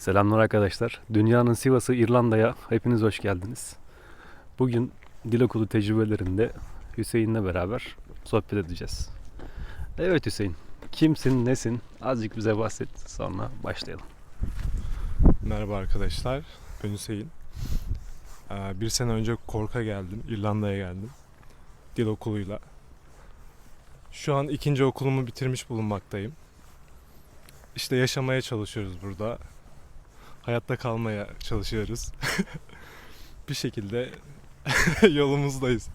Selamlar arkadaşlar. Dünyanın Sivas'ı İrlanda'ya hepiniz hoş geldiniz. Bugün dil okulu tecrübelerinde Hüseyin'le beraber sohbet edeceğiz. Evet Hüseyin, kimsin, nesin? Azıcık bize bahset, sonra başlayalım. Merhaba arkadaşlar, ben Hüseyin. Ee, Bir sene önce Kork'a geldim, İrlanda'ya geldim. Dil okuluyla. Şu an ikinci okulumu bitirmiş bulunmaktayım. İşte yaşamaya çalışıyoruz burada. Hayatta kalmaya çalışıyoruz. Bir şekilde yolumuzdayız.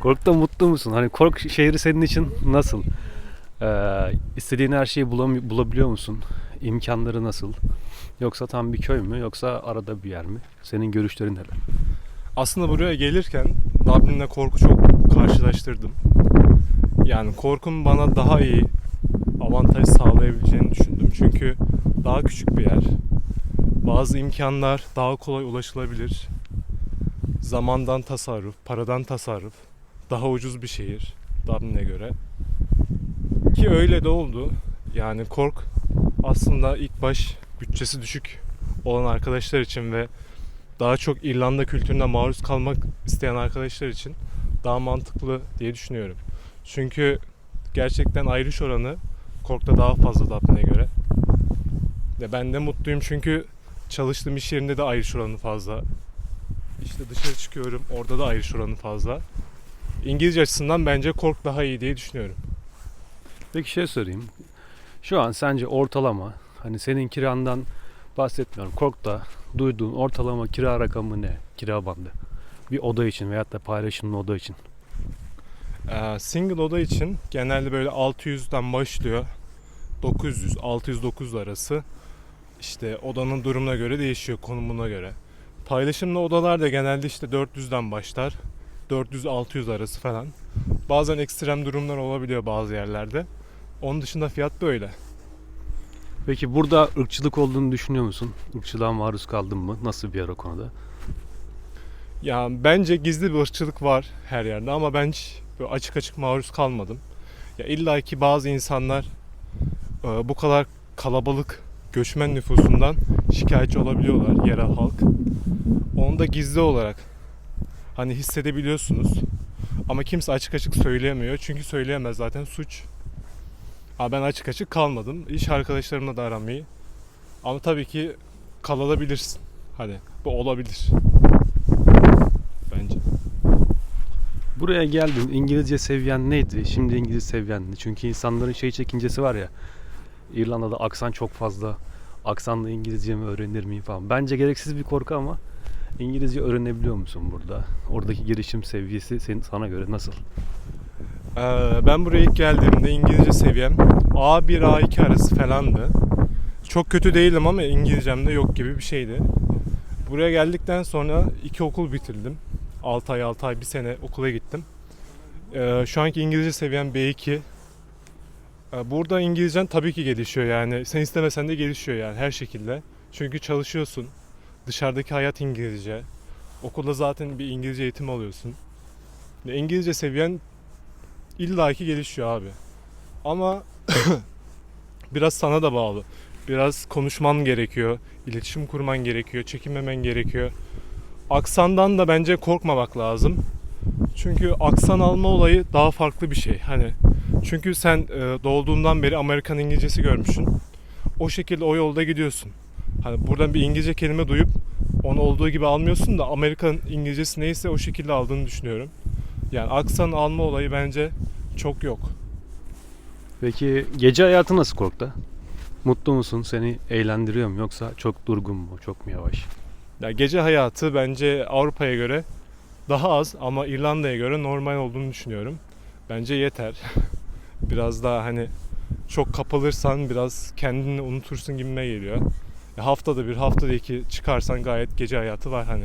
Kork'ta mutlu musun? Hani Kork şehri senin için nasıl? Ee, istediğin her şeyi bulam- bulabiliyor musun? İmkanları nasıl? Yoksa tam bir köy mü? Yoksa arada bir yer mi? Senin görüşlerin neler? Aslında buraya gelirken Dublin'le Kork'u çok karşılaştırdım. Yani Kork'un bana daha iyi avantaj sağlayabileceğini düşündüm. Çünkü daha küçük bir yer. Bazı imkanlar daha kolay ulaşılabilir. Zamandan tasarruf, paradan tasarruf. Daha ucuz bir şehir Dublin'e göre. Ki öyle de oldu. Yani Kork aslında ilk baş bütçesi düşük olan arkadaşlar için ve daha çok İrlanda kültürüne maruz kalmak isteyen arkadaşlar için daha mantıklı diye düşünüyorum. Çünkü gerçekten ayrış oranı Kork'ta daha fazla Dublin'e göre. Ve ben de mutluyum çünkü çalıştığım iş yerinde de ayrış oranı fazla. İşte dışarı çıkıyorum orada da ayrış oranı fazla. İngilizce açısından bence Kork daha iyi diye düşünüyorum. Peki şey sorayım. Şu an sence ortalama hani senin kirandan bahsetmiyorum. Kork'ta duyduğun ortalama kira rakamı ne? Kira bandı. Bir oda için veyahut da paylaşımlı oda için. Ee, single oda için genelde böyle 600'den başlıyor. 900, 600-900 arası. İşte odanın durumuna göre değişiyor, konumuna göre. Paylaşımlı odalar da genelde işte 400'den başlar. 400-600 arası falan. Bazen ekstrem durumlar olabiliyor bazı yerlerde. Onun dışında fiyat böyle. Peki burada ırkçılık olduğunu düşünüyor musun? Irkçılığa maruz kaldın mı? Nasıl bir yer o konuda? Ya bence gizli bir ırkçılık var her yerde ama ben hiç açık açık maruz kalmadım. Ya illa ki bazı insanlar e, bu kadar kalabalık göçmen nüfusundan şikayetçi olabiliyorlar yerel halk. Onu da gizli olarak hani hissedebiliyorsunuz. Ama kimse açık açık söyleyemiyor. Çünkü söyleyemez zaten suç. Ha ben açık açık kalmadım. İş arkadaşlarımla da aram iyi. Ama tabii ki kalabilirsin. Hani bu olabilir. Bence. Buraya geldin. İngilizce seviyen neydi? Şimdi İngilizce seviyen ne? Çünkü insanların şey çekincesi var ya. İrlanda'da aksan çok fazla. Aksanla İngilizce mi öğrenir miyim falan. Bence gereksiz bir korku ama İngilizce öğrenebiliyor musun burada? Oradaki girişim seviyesi senin sana göre nasıl? Ee, ben buraya ilk geldiğimde İngilizce seviyem A1 A2 arası falandı. Çok kötü değilim ama İngilizcem de yok gibi bir şeydi. Buraya geldikten sonra iki okul bitirdim. 6 ay 6 ay bir sene okula gittim. Ee, şu anki İngilizce seviyem B2. Ee, burada İngilizcen tabii ki gelişiyor yani. Sen istemesen de gelişiyor yani her şekilde. Çünkü çalışıyorsun. Dışarıdaki hayat İngilizce. Okulda zaten bir İngilizce eğitim alıyorsun. Ve İngilizce seviyen illaki gelişiyor abi. Ama biraz sana da bağlı. Biraz konuşman gerekiyor, iletişim kurman gerekiyor, çekinmemen gerekiyor. Aksandan da bence korkmamak lazım. Çünkü aksan alma olayı daha farklı bir şey. Hani çünkü sen e, doğduğundan beri Amerikan İngilizcesi görmüşsün. O şekilde o yolda gidiyorsun. Hani buradan bir İngilizce kelime duyup onu olduğu gibi almıyorsun da Amerikan İngilizcesi neyse o şekilde aldığını düşünüyorum. Yani aksan alma olayı bence çok yok. Peki gece hayatı nasıl Kork'ta? Mutlu musun? Seni eğlendiriyor mu? Yoksa çok durgun mu? Çok mu yavaş? Ya gece hayatı bence Avrupa'ya göre daha az ama İrlanda'ya göre normal olduğunu düşünüyorum. Bence yeter. biraz daha hani çok kapalırsan biraz kendini unutursun gibime geliyor. Ya haftada bir haftada iki çıkarsan gayet gece hayatı var hani.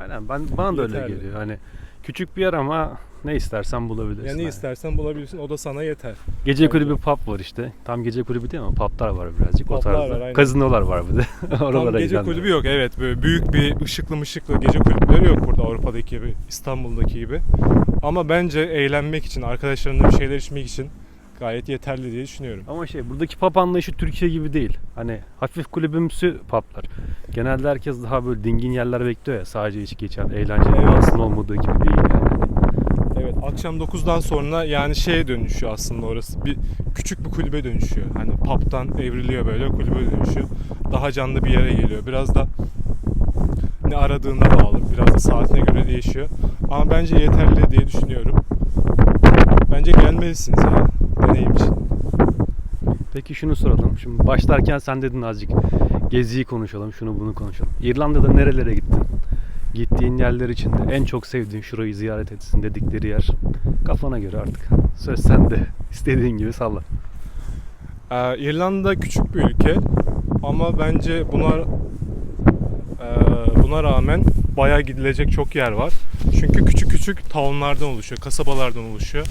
Aynen ben bana da öyle Yeterli. geliyor. Hani küçük bir yer ama ne istersen bulabilirsin. Ya ne Hani. istersen bulabilirsin o da sana yeter. Gece Bence. kulübü pub var işte. Tam gece kulübü değil ama publar var birazcık o Publar tarzda. var, aynen. Kazinolar var bir de. Oralara Tam gece gidenler. kulübü yok evet böyle büyük bir ışıklı mışıklı gece kulüpleri yok burada Avrupa'daki gibi İstanbul'daki gibi. Ama bence eğlenmek için arkadaşlarımla bir şeyler içmek için gayet yeterli diye düşünüyorum. Ama şey buradaki pub anlayışı Türkiye gibi değil. Hani hafif kulübümsü publar. Genelde herkes daha böyle dingin yerler bekliyor ya. Sadece içki içen, eğlenceli Evet. aslında olmadığı gibi değil yani. Evet akşam 9'dan sonra yani şeye dönüşüyor aslında orası. Bir küçük bir kulübe dönüşüyor. Hani pub'dan evriliyor böyle kulübe dönüşüyor. Daha canlı bir yere geliyor. Biraz da ne aradığına bağlı. Biraz da saatine göre değişiyor. Ama bence yeterli diye düşünüyorum. Bence gelmelisiniz deneyim için. Peki şunu soralım. Şimdi başlarken sen dedin azıcık geziyi konuşalım, şunu bunu konuşalım. İrlanda'da nerelere gittin? Gittiğin yerler içinde en çok sevdiğin şurayı ziyaret etsin dedikleri yer. Kafana göre artık. Söz sende. İstediğin gibi salla. Ee, İrlanda küçük bir ülke ama bence buna e, buna rağmen bayağı gidilecek çok yer var. Çünkü küçük küçük townlardan oluşuyor, kasabalardan oluşuyor.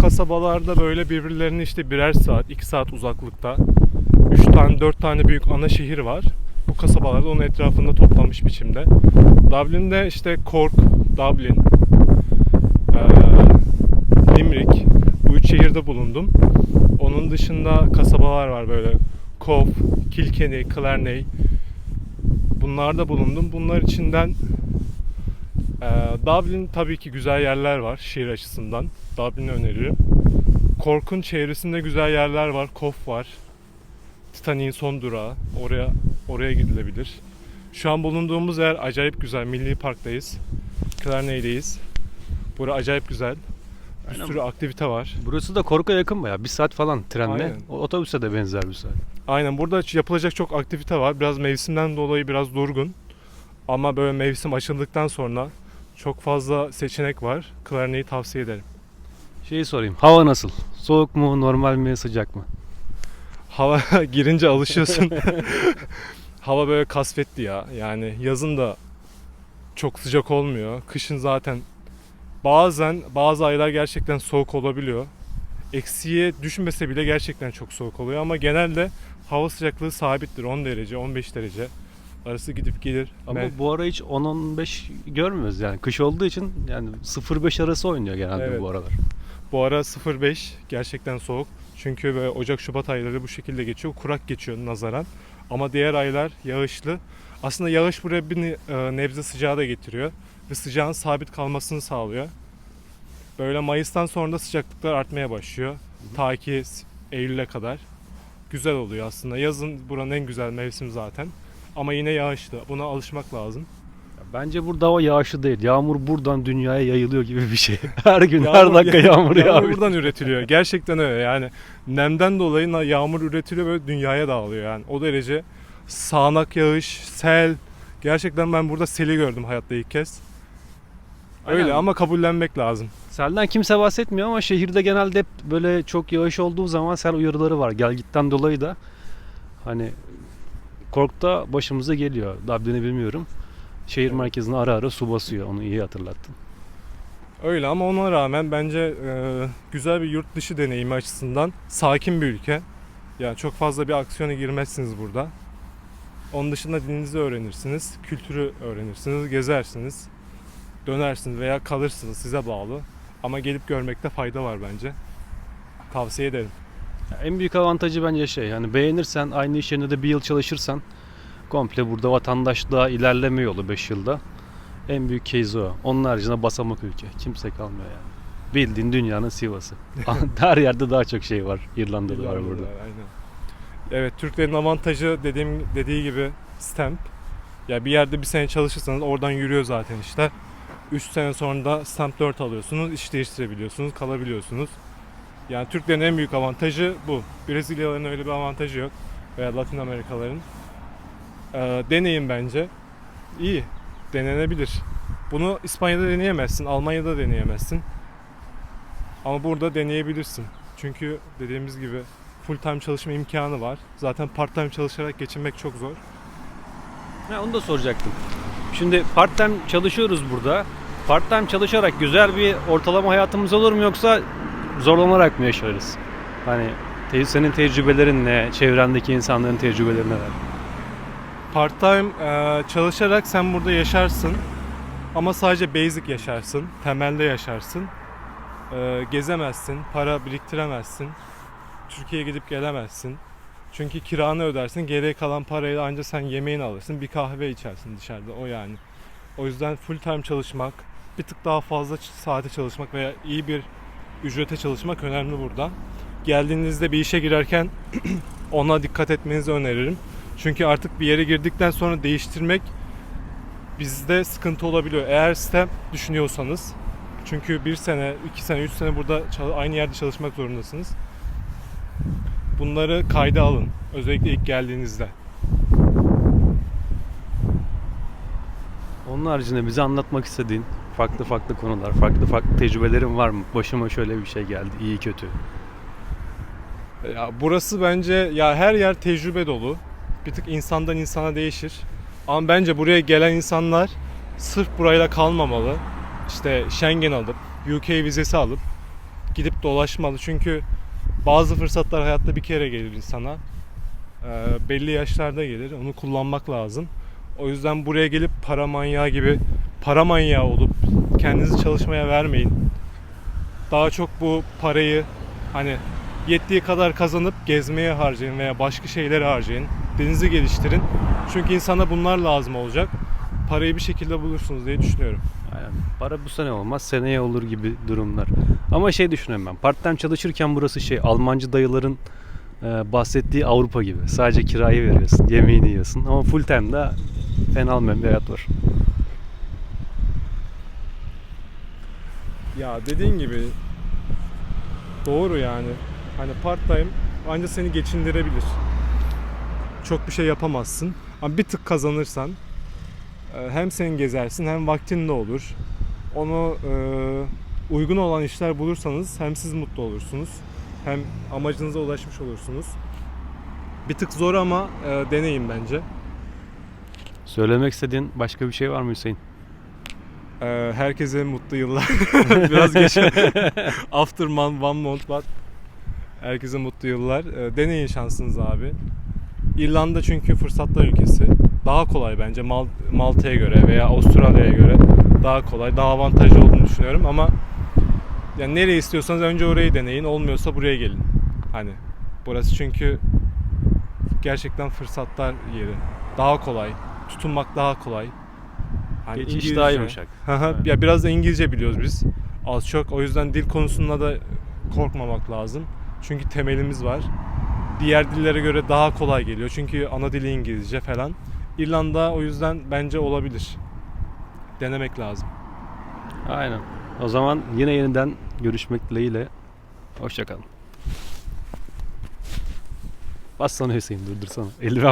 Kasabalarda böyle birbirlerine işte birer saat, iki saat uzaklıkta 3 tane, 4 tane büyük ana şehir var. Bu kasabalarda onun etrafında toplanmış biçimde. Dublin'de işte Cork, Dublin, Limerick bu üç şehirde bulundum. Onun dışında kasabalar var böyle Cove, Kilkenny, Clarney. Bunlarda bulundum. Bunlar içinden eee, Dublin tabii ki güzel yerler var şehir açısından. Dublin'i öneririm. Cork'un çevresinde güzel yerler var. Cove var. Titanic'in son durağı. Oraya oraya gidilebilir. Şu an bulunduğumuz yer acayip güzel. Milli Park'tayız. Clarney'deyiz. Bura acayip güzel. Bir Aynen. sürü aktivite var. Burası da Kork'a yakın baya. Bir saat falan trenle. Aynen. O- Otobüse de benzer bir saat. Aynen burada yapılacak çok aktivite var. Biraz mevsimden dolayı biraz durgun. Ama böyle mevsim açıldıktan sonra çok fazla seçenek var. Clarney'i tavsiye ederim. Şeyi sorayım. Hava nasıl? Soğuk mu, normal mi, sıcak mı? Hava girince alışıyorsun. Hava böyle kasvetli ya. Yani yazın da çok sıcak olmuyor. Kışın zaten bazen bazı aylar gerçekten soğuk olabiliyor. Eksiye düşmese bile gerçekten çok soğuk oluyor ama genelde hava sıcaklığı sabittir. 10 derece, 15 derece arası gidip gelir. Ama Ben- bu ara hiç 10-15 görmüyoruz yani. Kış olduğu için yani 0-5 arası oynuyor genelde Evet. bu aralar. Bu ara 0.5 gerçekten soğuk. Çünkü böyle Ocak Şubat ayları bu şekilde geçiyor. Kurak geçiyor nazaran. Ama diğer aylar yağışlı. Aslında yağış buraya bir ne- e, nebze sıcağı da getiriyor. Ve sıcağın sabit kalmasını sağlıyor. Böyle Mayıs'tan sonra da sıcaklıklar artmaya başlıyor. Ta ki s- Eylül'e kadar. Güzel oluyor aslında. Yazın buranın en güzel mevsim zaten. Ama yine yağışlı. Buna alışmak lazım. Bence burada hava yağışlı değil. Yağmur buradan dünyaya yayılıyor gibi bir şey. Her gün, her Yağmur- dakika yağmur Yağmur yağıyor. buradan üretiliyor. Gerçekten öyle yani. Nemden dolayı yağmur üretiliyor böyle dünyaya dağılıyor yani. O derece sağanak yağış, sel. Gerçekten ben burada seli gördüm hayatta ilk kez. Öyle Aynen. ama kabullenmek lazım. Selden kimse bahsetmiyor ama şehirde genelde hep böyle çok yağış olduğu zaman sel uyarıları var. Gel gitten dolayı da hani Kork'ta başımıza geliyor. Dublin'i bilmiyorum. Şehir merkezine ara ara su basıyor. Onu iyi hatırlattın. Öyle ama ona rağmen bence e, güzel bir yurt dışı deneyimi açısından sakin bir ülke. Yani çok fazla bir aksiyona girmezsiniz burada. Onun dışında dilinizi öğrenirsiniz, kültürü öğrenirsiniz, gezersiniz, dönersiniz veya kalırsınız size bağlı. Ama gelip görmekte fayda var bence. Tavsiye ederim. En büyük avantajı bence şey yani beğenirsen aynı iş yerinde de bir yıl çalışırsan komple burada vatandaşlığa ilerleme yolu 5 yılda. En büyük case o. Onun haricinde basamak ülke. Kimse kalmıyor yani. Bildiğin dünyanın Sivas'ı. Her yerde daha çok şey var. İrlanda'da var burada. Aynen. Evet, Türklerin avantajı dediğim dediği gibi stamp. Ya bir yerde bir sene çalışırsanız oradan yürüyor zaten işler. 3 sene sonra da stamp 4 alıyorsunuz, iş değiştirebiliyorsunuz, kalabiliyorsunuz. Yani Türklerin en büyük avantajı bu. Brezilyalıların öyle bir avantajı yok. Veya Latin Amerikalıların. Ee, deneyin bence. İyi. Denenebilir. Bunu İspanya'da deneyemezsin, Almanya'da deneyemezsin. Ama burada deneyebilirsin. Çünkü dediğimiz gibi full time çalışma imkanı var. Zaten part time çalışarak geçinmek çok zor. Ha, onu da soracaktım. Şimdi part time çalışıyoruz burada. Part time çalışarak güzel bir ortalama hayatımız olur mu yoksa zorlanarak mı yaşarız? Hani te- senin tecrübelerin ne? Çevrendeki insanların tecrübeleri neler? Part time e, çalışarak sen burada yaşarsın. Ama sadece basic yaşarsın. Temelde yaşarsın. e, gezemezsin, para biriktiremezsin. Türkiye'ye gidip gelemezsin. Çünkü kiranı ödersin, geriye kalan parayla ancak sen yemeğini alırsın, bir kahve içersin dışarıda o yani. O yüzden full time çalışmak, bir tık daha fazla saate çalışmak veya iyi bir ücrete çalışmak önemli burada. Geldiğinizde bir işe girerken ona dikkat etmenizi öneririm. Çünkü artık bir yere girdikten sonra değiştirmek bizde sıkıntı olabiliyor. Eğer sistem düşünüyorsanız çünkü bir sene, iki sene, üç sene burada aynı yerde çalışmak zorundasınız. Bunları kayda alın. Özellikle ilk geldiğinizde. Onun haricinde bize anlatmak istediğin farklı farklı konular, farklı farklı tecrübelerin var mı? Başıma şöyle bir şey geldi, iyi kötü. Ya burası bence ya her yer tecrübe dolu. Bir tık insandan insana değişir. Ama bence buraya gelen insanlar sırf burayla kalmamalı. İşte Schengen alıp, UK vizesi alıp gidip dolaşmalı. Çünkü bazı fırsatlar hayatta bir kere gelir insana. Ee, belli yaşlarda gelir. Onu kullanmak lazım. O yüzden buraya gelip para manyağı gibi para manyağı olup kendinizi çalışmaya vermeyin. Daha çok bu parayı hani yettiği kadar kazanıp gezmeye harcayın veya başka şeylere harcayın. Denizi geliştirin. Çünkü insana bunlar lazım olacak. Parayı bir şekilde bulursunuz diye düşünüyorum. Aynen. Para bu sene olmaz, seneye olur gibi durumlar. Ama şey düşünüyorum ben. Part-time çalışırken burası şey Almancı dayıların e, bahsettiği Avrupa gibi. Sadece kirayı veriyorsun, yemeğini yiyorsun. Ama full time'da fena bir hayat var. Ya dediğin gibi doğru yani. Hani part time ancak seni geçindirebilir. Çok bir şey yapamazsın. Ama bir tık kazanırsan e, hem sen gezersin hem vaktin de olur. Onu e, uygun olan işler bulursanız hem siz mutlu olursunuz hem amacınıza ulaşmış olursunuz. Bir tık zor ama e, deneyin bence. Söylemek istediğin başka bir şey var mı Hüseyin? Ee, herkese mutlu yıllar. Biraz geç. After month, one month but herkese mutlu yıllar. Ee, deneyin şansınızı abi. İrlanda çünkü fırsatlar ülkesi. Daha kolay bence Mal- Malta'ya göre veya Avustralya'ya göre daha kolay, daha avantajlı olduğunu düşünüyorum ama yani nereye istiyorsanız önce orayı deneyin. Olmuyorsa buraya gelin. Hani burası çünkü gerçekten fırsatlar yeri. Daha kolay. Tutunmak daha kolay. Hani Geçiş daha İngilizce- yumuşak. Haha, Evet. ya biraz da İngilizce biliyoruz biz. Az çok. O yüzden dil konusunda da korkmamak lazım. Çünkü temelimiz var. Diğer dillere göre daha kolay geliyor. Çünkü ana dili İngilizce falan. İrlanda o yüzden bence olabilir. Denemek lazım. Aynen. O zaman yine yeniden görüşmek dileğiyle. Hoşçakalın. Bassana Hüseyin durdursana. Eldiven